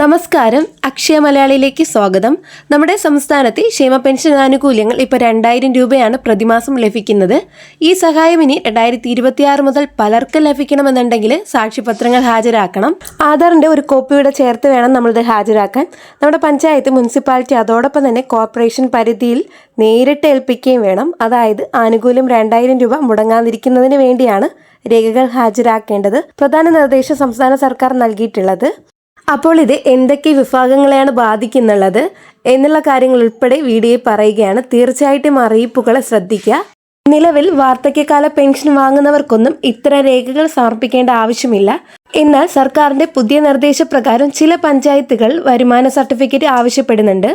നമസ്കാരം. അക്ഷയ മലയാളിയിലേക്ക് സ്വാഗതം. നമ്മുടെ സംസ്ഥാനത്തെ ക്ഷേമ പെൻഷൻ ആനുകൂല്യങ്ങൾ ഇപ്പോൾ രണ്ടായിരം രൂപയാണ് പ്രതിമാസം ലഭിക്കുന്നത്. ഈ സഹായം ഇനി രണ്ടായിരത്തി ഇരുപത്തിയാറ് മുതൽ പലർക്കും ലഭിക്കണമെന്നുണ്ടെങ്കിൽ സാക്ഷ്യപത്രങ്ങൾ ഹാജരാക്കണം. ആധാറിന്റെ ഒരു കോപ്പിയുടെ ചേർത്ത് വേണം നമ്മളിത് ഹാജരാക്കാൻ. നമ്മുടെ പഞ്ചായത്ത് മുനിസിപ്പാലിറ്റി അതോടൊപ്പം തന്നെ കോർപ്പറേഷൻ പരിധിയിൽ നേരിട്ട് ഏൽപ്പിക്കുകയും വേണം. അതായത് ആനുകൂല്യം രണ്ടായിരം രൂപ മുടങ്ങാതിരിക്കുന്നതിന് വേണ്ടിയാണ് രേഖകൾ ഹാജരാക്കേണ്ടത്. പ്രധാന നിർദ്ദേശം സംസ്ഥാന സർക്കാർ നൽകിയിട്ടുള്ളത്. അപ്പോൾ ഇത് എന്തൊക്കെ വിഭാഗങ്ങളെയാണ് ബാധിക്കുന്നുള്ളത് എന്നുള്ള കാര്യങ്ങൾ ഉൾപ്പെടെ വീഡിയോയിൽ പറയുകയാണ്. തീർച്ചയായിട്ടും അറിയിപ്പുകളെ ശ്രദ്ധിക്കുക. നിലവിൽ വാർദ്ധക്യകാല പെൻഷൻ വാങ്ങുന്നവർക്കൊന്നും ഇത്ര രേഖകൾ സമർപ്പിക്കേണ്ട ആവശ്യമില്ല. എന്നാൽ സർക്കാരിന്റെ പുതിയ നിർദ്ദേശപ്രകാരം ചില പഞ്ചായത്തുകൾ വരുമാന സർട്ടിഫിക്കറ്റ് ആവശ്യപ്പെടുന്നുണ്ട്.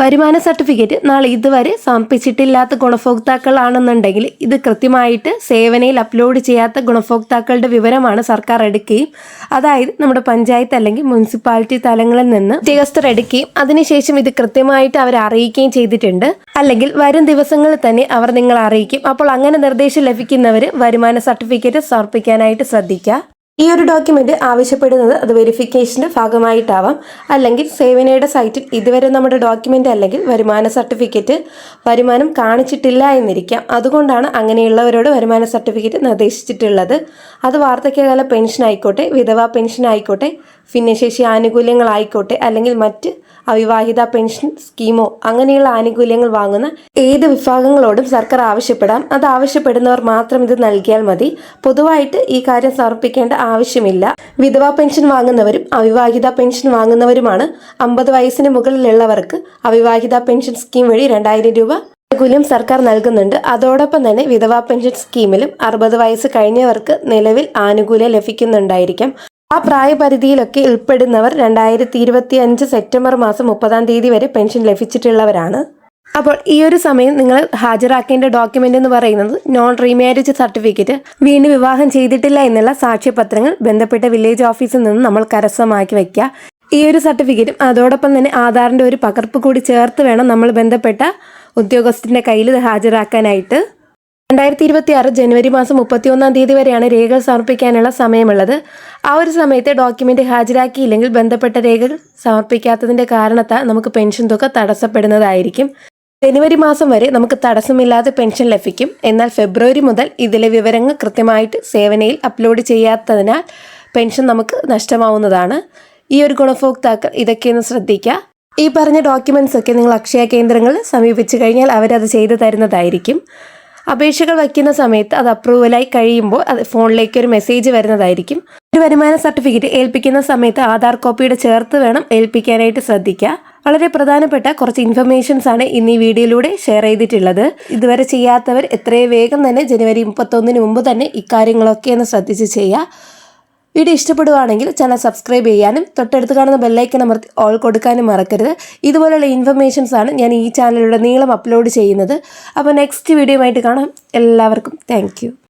വരുമാന സർട്ടിഫിക്കറ്റ് നാളെ ഇതുവരെ സമർപ്പിച്ചിട്ടില്ലാത്ത ഗുണഭോക്താക്കളാണെന്നുണ്ടെങ്കിൽ ഇത് കൃത്യമായിട്ട് സേവനയിൽ അപ്ലോഡ് ചെയ്യാത്ത ഗുണഭോക്താക്കളുടെ വിവരമാണ് സർക്കാർ എടുക്കുകയും അതായത് നമ്മുടെ പഞ്ചായത്ത് അല്ലെങ്കിൽ മുനിസിപ്പാലിറ്റി തലങ്ങളിൽ നിന്ന് ഉദ്യോഗസ്ഥർ എടുക്കുകയും അതിനുശേഷം ഇത് കൃത്യമായിട്ട് അവർ അറിയിക്കുകയും ചെയ്തിട്ടുണ്ട്. അല്ലെങ്കിൽ വരും ദിവസങ്ങളിൽ തന്നെ അവർ നിങ്ങളെ അറിയിക്കും. അപ്പോൾ അങ്ങനെ നിർദ്ദേശം ലഭിക്കുന്നവർ വരുമാന സർട്ടിഫിക്കറ്റ് സമർപ്പിക്കാനായിട്ട് ശ്രദ്ധിക്കുക. ഈ ഒരു ഡോക്യുമെന്റ് ആവശ്യപ്പെടുന്നത് അത് വെരിഫിക്കേഷന്റെ ഭാഗമായിട്ടാവാം. അല്ലെങ്കിൽ സേവനയുടെ സൈറ്റിൽ ഇതുവരെ നമ്മുടെ ഡോക്യുമെന്റ് അല്ലെങ്കിൽ വരുമാന സർട്ടിഫിക്കറ്റ് വരുമാനം കാണിച്ചിട്ടില്ല എന്നിരിക്കാം. അതുകൊണ്ടാണ് അങ്ങനെയുള്ളവരോട് വരുമാന സർട്ടിഫിക്കറ്റ് നിർദ്ദേശിച്ചിട്ടുള്ളത്. അത് വാർദ്ധക്യകാല പെൻഷൻ ആയിക്കോട്ടെ വിധവാ പെൻഷൻ ആയിക്കോട്ടെ ഭിന്നശേഷി ആനുകൂല്യങ്ങളായിക്കോട്ടെ അല്ലെങ്കിൽ മറ്റ് അവിവാഹിത പെൻഷൻ സ്കീമോ അങ്ങനെയുള്ള ആനുകൂല്യങ്ങൾ വാങ്ങുന്ന ഏത് വിഭാഗങ്ങളോടും സർക്കാർ ആവശ്യപ്പെടാം. അത് ആവശ്യപ്പെടുന്നവർ മാത്രം ഇത് നൽകിയാൽ മതി. പൊതുവായിട്ട് ഈ കാര്യം സമർപ്പിക്കേണ്ട ആവശ്യമില്ല. വിധവാ പെൻഷൻ വാങ്ങുന്നവരും അവിവാഹിത പെൻഷൻ വാങ്ങുന്നവരുമാണ് അമ്പത് വയസ്സിന് മുകളിലുള്ളവർക്ക് അവിവാഹിത പെൻഷൻ സ്കീം വഴി രണ്ടായിരം രൂപ ആനുകൂല്യം സർക്കാർ നൽകുന്നുണ്ട്. അതോടൊപ്പം തന്നെ വിധവാ പെൻഷൻ സ്കീമിലും അറുപത് വയസ്സ് കഴിഞ്ഞവർക്ക് നിലവിൽ ആനുകൂല്യം ലഭിക്കുന്നുണ്ടായിരിക്കാം. ആ പ്രായപരിധിയിലൊക്കെ ഉൾപ്പെടുന്നവർ രണ്ടായിരത്തി ഇരുപത്തി അഞ്ച് സെപ്റ്റംബർ മാസം മുപ്പതാം തീയതി വരെ പെൻഷൻ ലഭിച്ചിട്ടുള്ളവരാണ്. അപ്പോൾ ഈ ഒരു സമയം നിങ്ങൾ ഹാജരാക്കേണ്ട ഡോക്യുമെന്റ് എന്ന് പറയുന്നത് നോൺ റീമാരേജ് സർട്ടിഫിക്കറ്റ് വീണ്ടും വിവാഹം ചെയ്തിട്ടില്ല എന്നുള്ള സാക്ഷ്യപത്രങ്ങൾ ബന്ധപ്പെട്ട വില്ലേജ് ഓഫീസിൽ നിന്ന് നമ്മൾ കരസ്ഥമാക്കി വെക്കുക. ഈ ഒരു സർട്ടിഫിക്കറ്റും അതോടൊപ്പം തന്നെ ആധാറിന്റെ ഒരു പകർപ്പ് കൂടി ചേർത്ത് വേണം നമ്മൾ ബന്ധപ്പെട്ട ഉദ്യോഗസ്ഥന്റെ കയ്യിൽ ഹാജരാക്കാനായിട്ട്. രണ്ടായിരത്തി ഇരുപത്തി ആറ് ജനുവരി മാസം മുപ്പത്തി ഒന്നാം തീയതി വരെയാണ് രേഖകൾ സമർപ്പിക്കാനുള്ള സമയമുള്ളത്. ആ ഒരു സമയത്ത് ഡോക്യുമെന്റ് ഹാജരാക്കിയില്ലെങ്കിൽ ബന്ധപ്പെട്ട രേഖകൾ സമർപ്പിക്കാത്തതിന്റെ കാരണത്താൽ നമുക്ക് പെൻഷൻ തുക തടസ്സപ്പെടുന്നതായിരിക്കും. ജനുവരി മാസം വരെ നമുക്ക് തടസ്സമില്ലാതെ പെൻഷൻ ലഭിക്കും. എന്നാൽ ഫെബ്രുവരി മുതൽ ഇതിലെ വിവരങ്ങൾ കൃത്യമായിട്ട് സേവനയിൽ അപ്ലോഡ് ചെയ്യാത്തതിനാൽ പെൻഷൻ നമുക്ക് നഷ്ടമാവുന്നതാണ്. ഈ ഒരു ഗുണഭോക്താക്കൾ ഇതൊക്കെയൊന്ന് ശ്രദ്ധിക്കുക ഈ പറഞ്ഞ ഡോക്യുമെന്റ്സ് ഒക്കെ നിങ്ങൾ അക്ഷയ കേന്ദ്രങ്ങളിൽ സമീപിച്ചു കഴിഞ്ഞാൽ അവരത് ചെയ്തു തരുന്നതായിരിക്കും. അപേക്ഷകൾ വയ്ക്കുന്ന സമയത്ത് അത് അപ്രൂവലായി കഴിയുമ്പോൾ അത് ഫോണിലേക്ക് ഒരു മെസ്സേജ് വരുന്നതായിരിക്കും. ഒരു വരുമാന സർട്ടിഫിക്കറ്റ് ഏൽപ്പിക്കുന്ന സമയത്ത് ആധാർ കോപ്പിയുടെ ചേർത്ത് വേണം ഏൽപ്പിക്കാനായിട്ട് ശ്രദ്ധിക്കുക. വളരെ പ്രധാനപ്പെട്ട കുറച്ച് ഇൻഫർമേഷൻസ് ആണ് ഇന്ന് ഈ വീഡിയോയിലൂടെ ഷെയർ ചെയ്തിട്ടുള്ളത്. ഇതുവരെ ചെയ്യാത്തവർ എത്രയും വേഗം തന്നെ ജനുവരി മുപ്പത്തൊന്നിന് മുമ്പ് തന്നെ ഇക്കാര്യങ്ങളൊക്കെ ഒന്ന് ശ്രദ്ധിച്ച് ചെയ്യുക. വീഡിയോ ഇഷ്ടപ്പെടുവാണെങ്കിൽ ചാനൽ സബ്സ്ക്രൈബ് ചെയ്യാനും തൊട്ടടുത്ത് കാണുന്ന ബെല്ലൈക്കൺ അമർത്തി ഓൾ കൊടുക്കാനും മറക്കരുത്. ഇതുപോലെയുള്ള ഇൻഫർമേഷൻസ് ആണ് ഞാൻ ഈ ചാനലിലൂടെ നീളം അപ്ലോഡ് ചെയ്യുന്നത്. അപ്പോൾ നെക്സ്റ്റ് വീഡിയോ ആയിട്ട് കാണാം. എല്ലാവർക്കും താങ്ക്